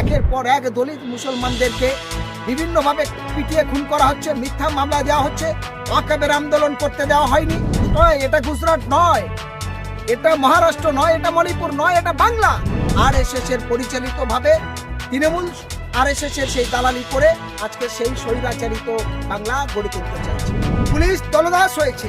একের পর এক দলিত মুসলমানদেরকে বিভিন্নভাবে পিটিয়ে খুন করা হচ্ছে, মিথ্যা মামলা দেওয়া হচ্ছে ওয়াকাবের আন্দোলন করতে দেওয়া হয়নি। নয়, এটা গুজরাট নয়, এটা মহারাষ্ট্র নয়, এটা মণিপুর নয়, এটা বাংলা। আর এস এস এর পরিচালিত ভাবে তৃণমূল আর এস এস এর সেই দালালি করে আজকে সেই স্বৈরাচারিত বাংলা গড়ে তুলতে চাইছে। পুলিশ দলদাস হয়েছে।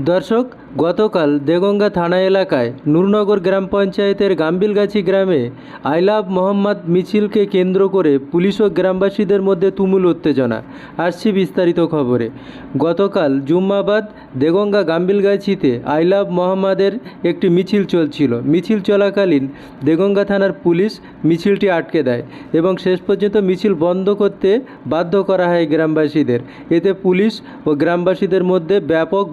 দর্শক, গতকাল দেগঙ্গা থানা এলাকায় নূরনগর গ্রাম পঞ্চায়েতের গাম্বিলগাছি গ্রামে আই লাভ মোহাম্মদ মিছিলকে কেন্দ্র করে পুলিশ ও গ্রামবাসীদের মধ্যে তুমুল উত্তেজনা। আসছি বিস্তারিত খবরে। গতকাল জুম্মাবাদ দেগঙ্গা গাম্বিলগাছিতে আই লাভ মোহাম্মদের একটি মিছিল চলছিল। মিছিল চলাকালীন দেগঙ্গা থানার পুলিশ মিছিলটি আটকে দেয় এবং শেষ পর্যন্ত মিছিল বন্ধ করতে বাধ্য করা হয় গ্রামবাসীদের। এতে পুলিশ ও গ্রামবাসীদের মধ্যে ব্যাপক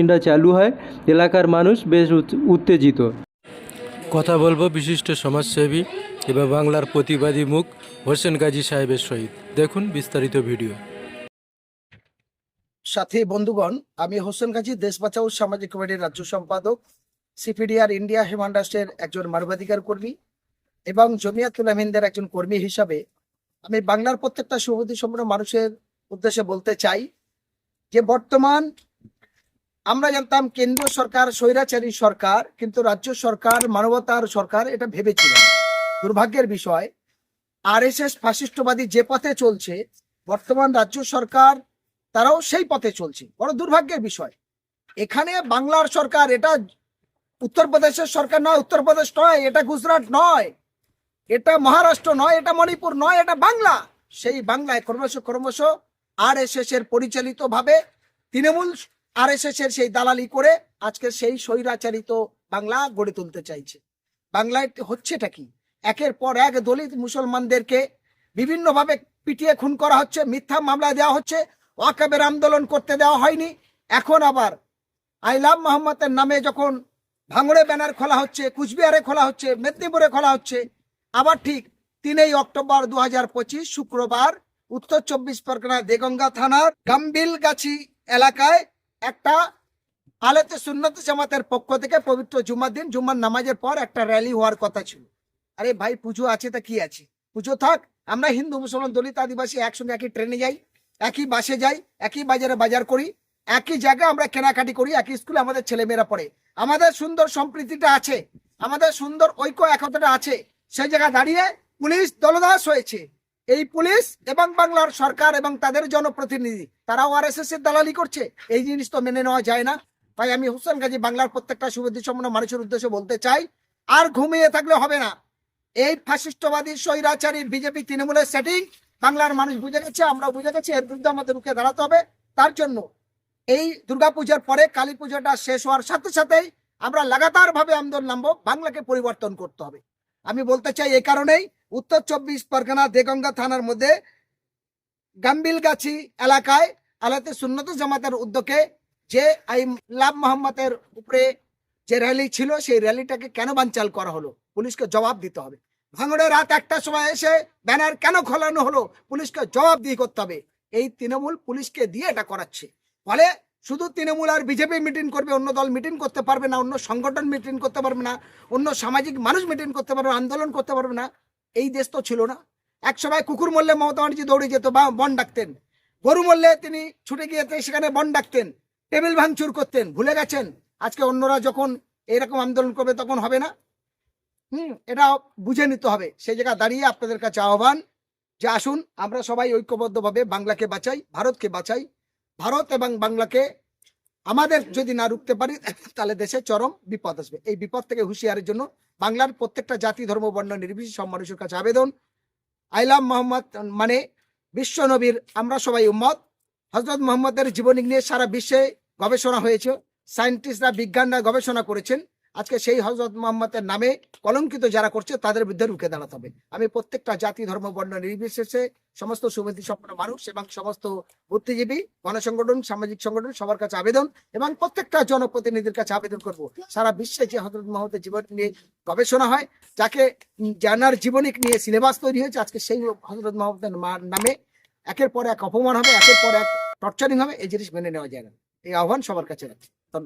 বাকবতিণ্ডা চালু হয়। এলাকার মানুষ বেশ উত- উত্তেজিত। কথা বলব বিশিষ্ট সমাজসেবী এবং বাংলার প্রতিবাদী মুখ হোসেন গাজী সাহেবের সহিত। দেখুন বিস্তারিত ভিডিও। সাথে বন্ধুগণ আমি হোসেন গাজী দেশ বাঁচাও সামাজিক কমিটির রাজ্য সম্পাদক সিপিডিআর ইন্ডিয়া হিউম্যান রাষ্ট্রের একজন মানবাধিকার কর্মী এবং জমিয়াতুল আমিনদের একজন কর্মী হিসাবে আমি বাংলার প্রত্যেকটা সুবিধি সম্পন্ন মানুষের উদ্দেশ্যে বলতে চাই যে বর্তমান আমরা জানতাম কেন্দ্রীয় সরকার, স্বৈরাচারী সরকার, কিন্তু রাজ্য সরকার, মানবতার সরকার এটা ভেবেছিলেন দুর্ভাগ্যের বিষয়, আরএসএস ফাশিষ্টবাদী যে পথে চলছে, বর্তমান রাজ্য সরকার তারাও সেই পথে চলছে। বড় দুর্ভাগ্যের বিষয়, এখানে বাংলার সরকার এটা উত্তরপ্রদেশের সরকার নয় উত্তরপ্রদেশ নয়, এটা গুজরাট নয়, এটা মহারাষ্ট্র নয়, এটা মণিপুর নয়, এটা বাংলা। সেই বাংলায় ক্রমশ ক্রমশ আর এস এস এর পরিচালিত ভাবে তৃণমূল আর এস এর সেই দালালি করে আজকে সেই স্বৈরাচারিত বাংলা গড়ে তুলতে চাইছে। বাংলায় হচ্ছেটা কি? একের পর এক দলিত মুসলমানদেরকে বিভিন্নভাবে পিটিয়ে খুন করা হচ্ছে, মিথ্যা মামলা দেওয়া হচ্ছে, ওয়াকাবের আন্দোলন করতে দেওয়া হয়নি। এখন আবার আই লাভ মোহাম্মদের নামে যখন ভাঙড়ে ব্যানার খোলা হচ্ছে, কুচবিহারে খোলা হচ্ছে, মেদিনীপুরে খোলা হচ্ছে, আবার ঠিক তিনই অক্টোবর দু পঁচিশ শুক্রবার উত্তর চব্বিশ পরগনা দেগঙ্গা থানার গাম্বিলগাছি এলাকায় একটা আলেতে সুন্নত জামাতের পক্ষ থেকে পবিত্র জুমার দিন জুম্মার নামাজের পর একটা র্যালি হওয়ার কথা ছিল। আরে ভাই, পুজো আছে তা কি আছে? পুজো থাক, আমরা হিন্দু, মুসলমান, দলিত, আদিবাসী একসঙ্গে একই ট্রেনে যাই, একই বাসে যাই, একই বাজারে বাজার করি, একই জায়গায় আমরা কেনাকাটি করি, একই স্কুলে আমাদের ছেলেমেয়েরা পড়ে। আমাদের সুন্দর সম্প্রীতিটা আছে, আমাদের সুন্দর ঐক্য একতাটা আছে। সেই জায়গায় দাঁড়িয়ে পুলিশ দলদাস হয়েছে। এই পুলিশ এবং বাংলার সরকার এবং তাদের জনপ্রতিনিধি আর এস এর দালালি করছে। এই জিনিস তো মেনে নেওয়া যায় না। তাই আমি হোসেন গাজী বাংলার প্রত্যেকটা সুবিধি সম্পন্ন মানুষের উদ্দেশ্যে বলতে চাই, আর ঘুমিয়ে থাকলে হবে না। এই ফাশিষ্টবাদী স্বৈরাচারী বিজেপি তৃণমূলের সেটিং বাংলার মানুষ বুঝে গেছে, আমরা বুঝে গেছি, এর বিরুদ্ধে আমাদের রুখে দাঁড়াতে হবে। তার জন্য এই দুর্গাপূজার পরে কালী পুজোটা শেষ হওয়ার সাথে সাথেই আমরা লাগাতার ভাবে আন্দোলন নামবো, বাংলাকে পরিবর্তন করতে হবে। আমি বলতে চাই এই কারণেই উত্তর চব্বিশ পরগনা দেগঙ্গা থানার মধ্যে গাম্বিলগাছি এলাকায় আলাতে সুন্নত জামাতের উদ্যোগে যে আই লাভ মোহাম্মদের উপরে যে র্যালি ছিল, সেই র্যালিটাকে কেন বানচাল করা হলো? পুলিশকে জবাব দিতে হবে। ভাঙড়ে রাত একটার সময় এসে ব্যানার কেন খোলানো হলো? পুলিশকে জবাব দিয়ে করতে হবে। এই তৃণমূল পুলিশকে দিয়ে এটা করাচ্ছে। ফলে শুধু তৃণমূল আর বিজেপি মিটিং করবে, অন্য দল মিটিং করতে পারবে না, অন্য সংগঠন মিটিং করতে পারবে না, অন্য সামাজিক মানুষ মিটিং করতে পারবে আন্দোলন করতে পারবে না। এই দেশ তো ছিল না। এক সময় কুকুর মরলে মমতা ব্যানার্জি দৌড়ে যেত, বা বন ডাকতেন। গরু মরলে তিনি ছুটে গিয়ে সেখানে বন ডাকতেন, টেবিল ভাঙচুর করতেন, ভুলে গেছেন। আজকে অন্যরা যখন এরকম আন্দোলন করবে তখন হবে না। হুম এটা বুঝে নিতে হবে। সেই জায়গা দাঁড়িয়ে আপনাদের কাছে আহ্বান যে আসুন, আমরা সবাই ঐক্যবদ্ধভাবে বাংলাকে বাঁচাই, ভারতকে বাঁচাই। ভারত এবং বাংলাকে আমাদের যদি না রুখতে পারি, তাহলে দেশে চরম বিপদ আসবে। এই বিপদ থেকে হুঁশিয়ারের জন্য বাংলার প্রত্যেকটা জাতি, ধর্ম, বর্ণ নির্বিশেষ সব মানুষের কাছে আবেদন আইলাম মোহাম্মদ মানে বিশ্ব নবীর, আমরা সবাই উম্মত। হজরত মোহাম্মদের জীবনী নিয়ে সারা বিশ্বে গবেষণা হয়েছে। সায়েন্টিস্টরা, বিজ্ঞানরা গবেষণা করেছেন। আজকে সেই হজরত মোহাম্মদের নামে কলঙ্কিত যারা করছে, তাদের বিরুদ্ধে রুখে দাঁড়াতে হবে। আমি প্রত্যেকটা জাতি, ধর্ম, বর্ণ নির্বিশেষে সমস্ত সুবিধি সম্পন্ন মানুষ এবং সমস্ত বুদ্ধিজীবী, গণসংগঠন, সামাজিক সংগঠন, সবার কাছে আবেদন এবং প্রত্যেকটা জনপ্রতিনিধির কাছে আবেদন করব। সারা বিশ্বে যে হজরত মোহাম্মদের জীবন নিয়ে গবেষণা হয়, যাকে জানার জীবনিক নিয়ে সিলেবাস তৈরি হয়েছে, আজকে সেই হজরত মোহাম্মদের নামে একের পর এক অপমান হবে, একের পর এক টর্চারিং হবে, এই জিনিস মেনে নেওয়া যায় না। এই আহ্বান সবার কাছে রাখছি।